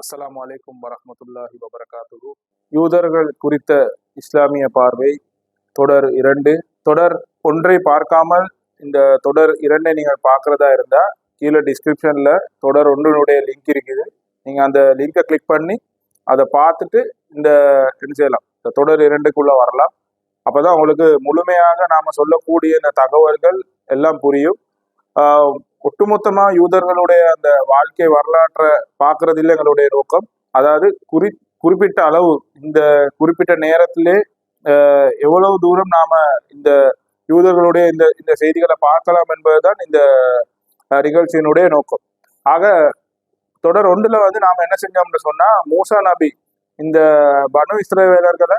அஸ்லாம் அலைக்கும் வரமத்துல்லாஹி வபரகாத்து யூதர்கள் குறித்த இஸ்லாமிய பார்வை தொடர் இரண்டு. தொடர் ஒன்றை பார்க்காமல் இந்த தொடர் இரண்டை நீங்கள் பார்க்கறதா இருந்தா கீழே டிஸ்கிரிப்ஷன்ல தொடர் ஒன்றினுடைய லிங்க் இருக்குது. நீங்க அந்த லிங்கை கிளிக் பண்ணி அதை பார்த்துட்டு இந்த என்ன செய்யலாம். இந்த தொடர் இரண்டுக்குள்ள வரலாம். அப்பதான் உங்களுக்கு முழுமையாக நாம சொல்லக்கூடிய இந்த தகவல்கள் எல்லாம் புரியும். ஒட்டுமொத்தமாக ஒட்டுமொத்தமா யூதர்களுடைய அந்த வாழ்க்கை வரலாற்றை பார்க்கறதில்ல எங்களுடைய நோக்கம். அதாவது குறி குறிப்பிட்ட அளவு இந்த குறிப்பிட்ட நேரத்திலே எவ்வளவு தூரம் நாம இந்த யூதர்களுடைய இந்த இந்த செய்திகளை பார்க்கலாம் என்பதுதான் இந்த நிகழ்ச்சியினுடைய நோக்கம். ஆக தொடர் ஒன்றுல வந்து நாம என்ன செஞ்சோம்னு சொன்னா மூசா நபி இந்த பனு இஸ்ரவேலர்களை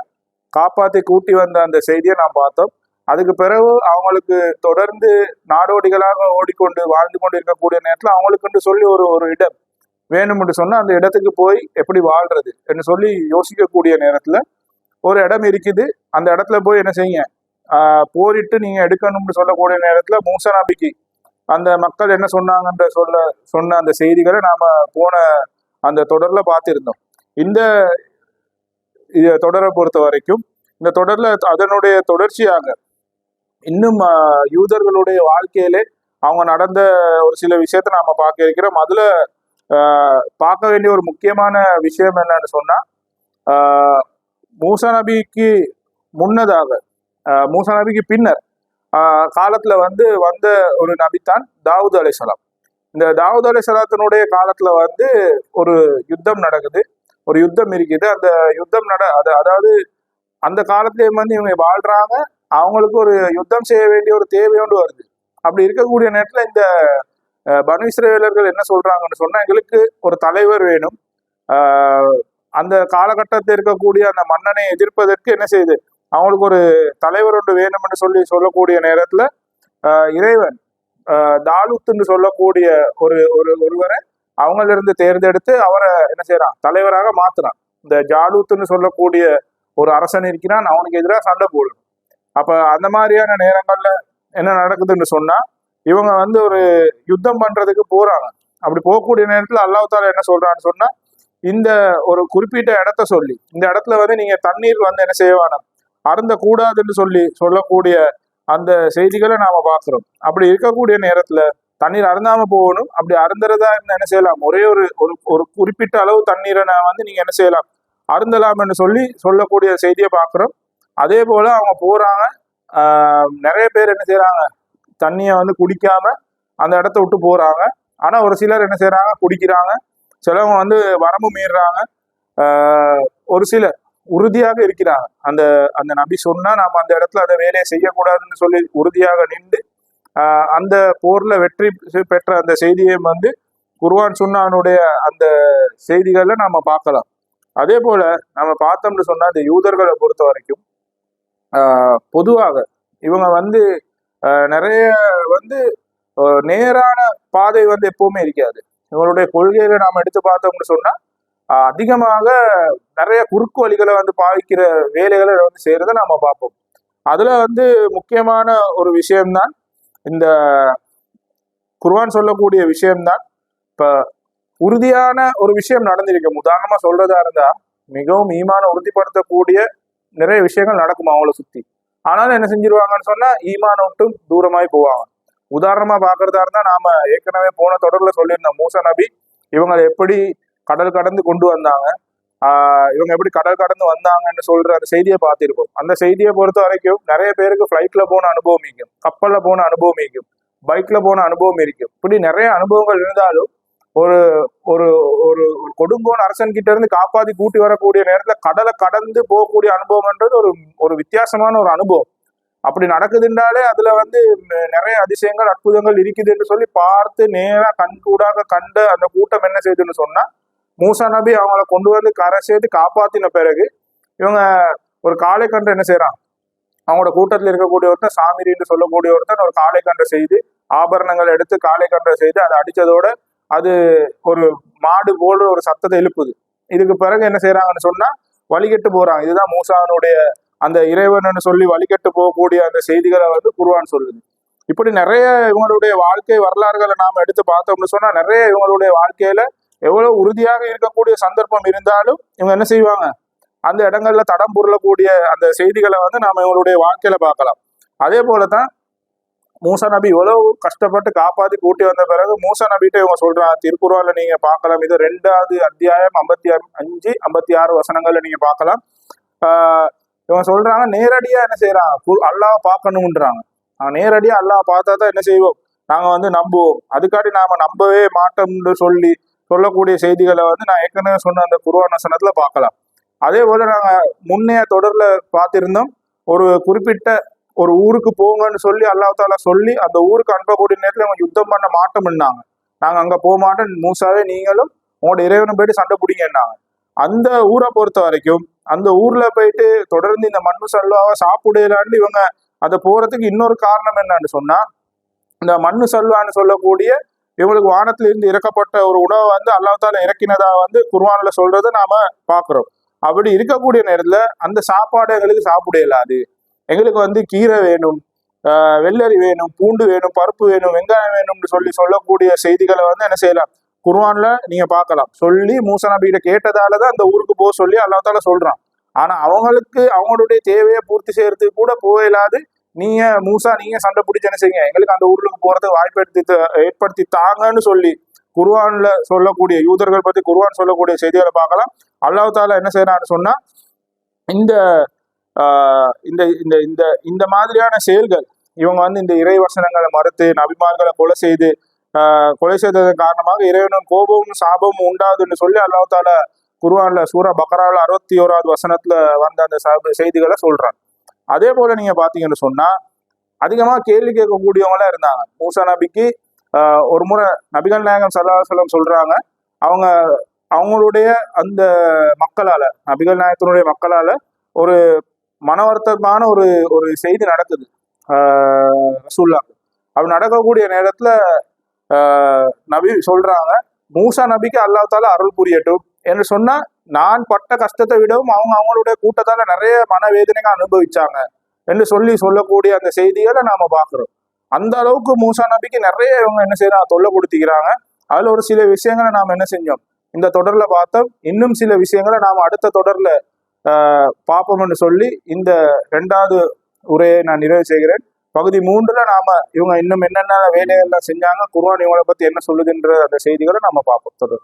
காப்பாத்தி கூட்டி வந்த அந்த செய்தியை நாம் பார்த்தோம். அதுக்கு பிறகு அவங்களுக்கு தொடர்ந்து நாடோடிகளாக ஓடிக்கொண்டு வாழ்ந்து கொண்டு இருக்கக்கூடிய நேரத்தில் அவங்களுக்குன்னு சொல்லி ஒரு ஒரு இடம் வேணும் என்று சொன்னால் அந்த இடத்துக்கு போய் எப்படி வாழ்றது என்று சொல்லி யோசிக்கக்கூடிய நேரத்தில் ஒரு இடம் இருக்குது. அந்த இடத்துல போய் என்ன செய்யுங்க? போரிட்டு நீங்கள் எடுக்கணும்னு சொல்லக்கூடிய நேரத்தில் மூசா நம்பிக்கை அந்த மக்கள் என்ன சொன்னாங்கன்ற சொல்ல சொன்ன அந்த செய்திகளை நாம் போன அந்த தொடரில் பார்த்துருந்தோம். இந்த தொடரை பொறுத்த வரைக்கும் இந்த தொடரில் அதனுடைய தொடர்ச்சியாக இன்னும் யூதர்களுடைய வாழ்க்கையிலே அவங்க நடந்த ஒரு சில விஷயத்த நாம பார்க்க இருக்கிறோம். அதுல பார்க்க வேண்டிய ஒரு முக்கியமான விஷயம் என்னன்னு சொன்னா மூசா நபிக்கு முன்னதாக மூசா நபிக்கு பின்னர் காலத்துல வந்து வந்த ஒரு நபித்தான் தாவூத் அலைசலாம் இந்த தாவூத் அலைசலாத்தினுடைய காலத்துல வந்து ஒரு யுத்தம் நடக்குது. ஒரு யுத்தம் இருக்குது. அந்த யுத்தம் நட அது அதாவது அந்த காலத்திலேயும் வந்து இவங்க வாழ்றாங்க. அவங்களுக்கு ஒரு யுத்தம் செய்ய வேண்டிய ஒரு தேவையோண்டு வருது. அப்படி இருக்கக்கூடிய நேரத்தில் இந்த அஹ், பனு என்ன சொல்றாங்கன்னு சொன்னால் எங்களுக்கு ஒரு தலைவர் வேணும். அந்த காலகட்டத்தில் இருக்கக்கூடிய அந்த மன்னனை எதிர்ப்பதற்கு என்ன செய்யுது அவங்களுக்கு ஒரு தலைவர் ஒன்று வேணும்னு சொல்லி சொல்லக்கூடிய நேரத்தில் இறைவன் தாலுத்துன்னு தாலூத்துன்னு சொல்லக்கூடிய ஒரு ஒரு ஒருவரை அவங்களிருந்து தேர்ந்தெடுத்து அவரை என்ன செய்யறான் தலைவராக மாத்துறான். இந்த ஜாலூத்துன்னு சொல்லக்கூடிய ஒரு அரசன் இருக்கிறான் அவனுக்கு எதிராக சண்டை போடணும் அப்போ அந்த மாதிரியான நேரங்களில் என்ன நடக்குதுன்னு சொன்னால் இவங்க வந்து ஒரு யுத்தம் பண்ணுறதுக்கு போகிறாங்க அப்படி போகக்கூடிய நேரத்தில் அல்லாஹால என்ன சொல்கிறான்னு சொன்னால் இந்த ஒரு குறிப்பிட்ட இடத்த சொல்லி இந்த இடத்துல வந்து நீங்கள் தண்ணீர் வந்து என்ன செய்வானா அருந்த கூடாதுன்னு சொல்லி சொல்லக்கூடிய அந்த செய்திகளை நாம் பார்க்குறோம். அப்படி இருக்கக்கூடிய நேரத்தில் தண்ணீர் அருந்தாமல் போகணும் அப்படி அருந்துறதா இருந்தால் என்ன செய்யலாம் ஒரே ஒரு ஒரு ஒரு குறிப்பிட்ட அளவு தண்ணீரை நான் வந்து நீங்கள் என்ன செய்யலாம் அருந்தலாம்னு சொல்லி சொல்லக்கூடிய செய்தியை பார்க்குறோம். அதே போல அவங்க போறாங்க. நிறைய பேர் என்ன செய்கிறாங்க தண்ணியை வந்து குடிக்காம அந்த இடத்த விட்டு போறாங்க. ஆனா ஒரு சிலர் என்ன செய்கிறாங்க குடிக்கிறாங்க. சிலவங்க வந்து வரம்பு மீறுறாங்க. ஒரு சிலர் உறுதியாக இருக்கிறாங்க. அந்த அந்த நபி சொன்னா நாம அந்த இடத்துல அந்த வேலையை செய்யக்கூடாதுன்னு சொல்லி உறுதியாக நின்று அந்த போர்ல வெற்றி பெற்ற அந்த செய்தியை வந்து குருவான் சுன்னானுடைய அந்த செய்திகளை நாம பார்க்கலாம். அதே போல நம்ம பார்த்தோம்னு சொன்னா இந்த யூதர்களை பொறுத்த வரைக்கும் பொதுவாக இவங்க வந்து நிறைய வந்து நேரான பாதை வந்து எப்பவுமே இருக்காது. இவங்களுடைய கொள்கைகளை நாம் எடுத்து பார்த்தோம்னு சொன்னா அதிகமாக நிறைய குறுக்கு வழிகளை வந்து பாவிக்கிற வேலைகளை வந்து செய்யறதை நாம பார்ப்போம். அதுல வந்து முக்கியமான ஒரு விஷயம்தான் இந்த குர்வான் சொல்லக்கூடிய விஷயம்தான். இப்ப உறுதியான ஒரு விஷயம் நடந்திருக்கும் உதாரணமா சொல்றதா இருந்தா மிகவும் ஈமான உறுதிப்படுத்தக்கூடிய நிறைய விஷயங்கள் நடக்கும் அவங்கள சுத்தி. ஆனாலும் என்ன செஞ்சிருவாங்கன்னு சொன்னா ஈமான விட்டும் தூரமாய் போவாங்க. உதாரணமா பாக்குறதா இருந்தா நாம ஏற்கனவே போன தொடர்ல சொல்லியிருந்தோம் மூசா நபி இவங்களை எப்படி கடல் கடந்து கொண்டு வந்தாங்க ஆஹ் இவங்க எப்படி கடல் கடந்து வந்தாங்கன்னு சொல்ற அந்த செய்தியை பார்த்திருப்போம். அந்த செய்தியை பொறுத்த வரைக்கும் நிறைய பேருக்கு ஃபிளைட்ல போன அனுபவம் இருக்கும். கப்பல்ல போன அனுபவம் இருக்கும். பைக்ல போன அனுபவம் இருக்கும். இப்படி நிறைய அனுபவங்கள் இருந்தாலும் ஒரு ஒரு ஒரு கொடுங்கோன் அரசன் கிட்ட இருந்து காப்பாத்தி கூட்டி வரக்கூடிய நேரத்துல கடலை கடந்து போகக்கூடிய அனுபவம்ன்றது ஒரு ஒரு வித்தியாசமான ஒரு அனுபவம். அப்படி நடக்குதுன்றாலே அதுல வந்து நிறைய அதிசயங்கள் அற்புதங்கள் இருக்குதுன்னு சொல்லி பார்த்து நேரா கண் கூடாக கண்டு அந்த கூட்டம் என்ன செய்யுதுன்னு சொன்னா மூசா நபி அவங்கள கொண்டு வந்து கரை சேர்த்து காப்பாத்தின பிறகு இவங்க ஒரு காளை கன்று என்ன செய்யறான் அவங்களோட கூட்டத்தில் இருக்கக்கூடிய ஒருத்தன் சாமிரின்னு சொல்லக்கூடிய ஒருத்தன் ஒரு காளை கன்றை செய்து ஆபரணங்கள் எடுத்து காளை கன்றை செய்து அதை அடிச்சதோட அது ஒரு மாடு போல ஒரு சத்தத்தை எழுப்புது. இதுக்கு பிறகு என்ன செய்யறாங்கன்னு சொன்னா வழிகட்டு போறாங்க. இதுதான் மூசானுடைய அந்த இறைவன் சொல்லி வழிகட்டு போகக்கூடிய அந்த செய்திகளை வந்து குருவான் சொல்லுது. இப்படி நிறைய இவங்களுடைய வாழ்க்கை வரலாறுகளை நாம எடுத்து பார்த்தோம்னு சொன்னா நிறைய இவங்களுடைய வாழ்க்கையில எவ்வளவு உறுதியாக இருக்கக்கூடிய சந்தர்ப்பம் இருந்தாலும் இவங்க என்ன செய்வாங்க? அந்த இடங்கள்ல தடம் பொருளக்கூடிய அந்த செய்திகளை வந்து நாம இவங்களுடைய வாழ்க்கையில பார்க்கலாம். அதே போலதான் மூசா நபி இவ்வளவு கஷ்டப்பட்டு காப்பாத்தி கூட்டி வந்த பிறகு மூசா நபிட்ட இவங்க சொல்றாங்க திருக்குறள்ல நீங்க பார்க்கலாம். இது ரெண்டாவது அத்தியாயம் ஐம்பத்தி ஆறு அஞ்சு ஐம்பத்தி ஆறு வசனங்கள்ல நீங்க பார்க்கலாம். ஆஹ் இவங்க சொல்றாங்க நேரடியா என்ன செய்யறாங்க அல்லாஹ் பார்க்கணும்ன்றாங்க. ஆஹ் நேரடியா அல்லாஹ் பார்த்தா தான் என்ன செய்வோம்? நாங்க வந்து நம்புவோம். அதுக்காடி நாம நம்பவே மாட்டோம்னு சொல்லி சொல்லக்கூடிய செய்திகளை வந்து நான் ஏற்கனவே சொன்ன அந்த குருவான வசனத்துல பார்க்கலாம். அதே போல நாங்க முன்னைய தொடர்ல பார்த்திருந்தோம். ஒரு குறிப்பிட்ட ஒரு ஊருக்கு போங்கன்னு சொல்லி அல்லாஹால சொல்லி அந்த ஊருக்கு அனுப்பக்கூடிய நேரத்தில் அவங்க யுத்தம் பண்ண மாட்டோம்னாங்க நாங்கள் அங்கே போக மாட்டோம். மூசாவே நீங்களும் உங்களோட இறைவனை போயிட்டு சண்டை பிடிங்கன்னாங்க அந்த ஊரை பொறுத்த வரைக்கும் அந்த ஊர்ல போயிட்டு தொடர்ந்து இந்த மண்ணு சல்வாவை சாப்பிடலான்னு இவங்க அதை போறதுக்கு இன்னொரு காரணம் என்னன்னு சொன்னா இந்த மண்ணு சல்வான்னு சொல்லக்கூடிய இவங்களுக்கு வானத்துல இருந்து இறக்கப்பட்ட ஒரு உணவை வந்து அல்லாத்தால இறக்கினதா வந்து குர்வானில் சொல்றதை நாம பாக்குறோம் அப்படி இருக்கக்கூடிய நேரத்துல அந்த சாப்பாடு எங்களுக்கு சாப்பிட இயலாது. எங்களுக்கு வந்து கீரை வேணும் வெள்ளரி வேணும் பூண்டு வேணும் பருப்பு வேணும் வெங்காயம் வேணும்னு சொல்லி சொல்லக்கூடிய செய்திகளை வந்து என்ன செய்யலாம்? குர்வான்ல நீங்க பார்க்கலாம். சொல்லி மூசா நபிகிட்ட கேட்டதாலதான் அந்த ஊருக்கு போக சொல்லி அல்லாத்தால சொல்றான். ஆனா அவங்களுக்கு அவங்களுடைய தேவையை பூர்த்தி செய்யறதுக்கு கூட போயிடாது நீங்க மூசா நீங்க சண்டை பிடிச்சு என்ன செய்யுங்க? எங்களுக்கு அந்த ஊருக்கு போறதுக்கு வாய்ப்பு ஏற்படுத்தி த- ஏற்படுத்தி தாங்கன்னு சொல்லி குர்வான்ல சொல்லக்கூடிய யூதர்கள் பத்தி குர்வான் சொல்லக்கூடிய செய்திகளை பார்க்கலாம். அல்லாஹ் தாலா என்ன செய்யறான்னு சொன்னா இந்த இந்த இந்த இந்த இந்த மாதிரியான செயல்கள் இவங்க வந்து இந்த இறை வசனங்களை மறுத்து நபிமார்களை கொலை செய்து கொலை செய்ததன் காரணமாக இறைவனும் கோபமும் சாபமும் உண்டாதுன்னு சொல்லி அல்லாத்தால குருவான்ல சூரா பக்ராவில் அறுபத்தி ஓராவது வசனத்துல வந்த அந்த செய்திகளை சொல்றான். அதே போல நீங்க பாத்தீங்கன்னு சொன்னா அதிகமா கேள்வி கேட்கக்கூடியவங்களா இருந்தாங்க. மூசா நபிக்கு ஒரு முறை நபிகள் நாயகம் சல்லாஹலம் சொல்றாங்க அவங்க அவங்களுடைய அந்த மக்களால நபிகள் நாயகத்தினுடைய மக்களால ஒரு மனவருத்தமான ஒரு ஒரு செய்தி நடக்குது. ஆஹ் ரசூல்லா அப்படி நடக்கக்கூடிய நேரத்துல நபி சொல்றாங்க மூசா நபிக்கு அல்லாத்தால அருள் புரியட்டும் என்று சொன்னா நான் பட்ட கஷ்டத்தை விடவும் அவங்க அவங்களுடைய கூட்டத்தால நிறைய மனவேதனைகள் அனுபவிச்சாங்க என்று சொல்லி சொல்லக்கூடிய அந்த செய்திகளை நாம பாக்குறோம் அந்த அளவுக்கு மூசா நபிக்கு நிறைய இவங்க என்ன செய்யறாங்க தொல்லை கொடுத்திக்கிறாங்க அதுல ஒரு சில விஷயங்களை நாம என்ன செஞ்சோம்? இந்த தொடர்ல பார்த்தோம். இன்னும் சில விஷயங்களை நாம அடுத்த தொடர்ல பார்ப்போம்னு சொல்லி இந்த ரெண்டாவது உரையை நான் நிறைவு செய்கிறேன். பகுதி மூன்றுல நாம இவங்க இன்னும் என்னென்ன வேலைகள்லாம் செஞ்சாங்க குர்வான் இவங்களை பத்தி என்ன சொல்லுதுன்ற அந்த செய்திகளை நாம பார்ப்போம். தொடர்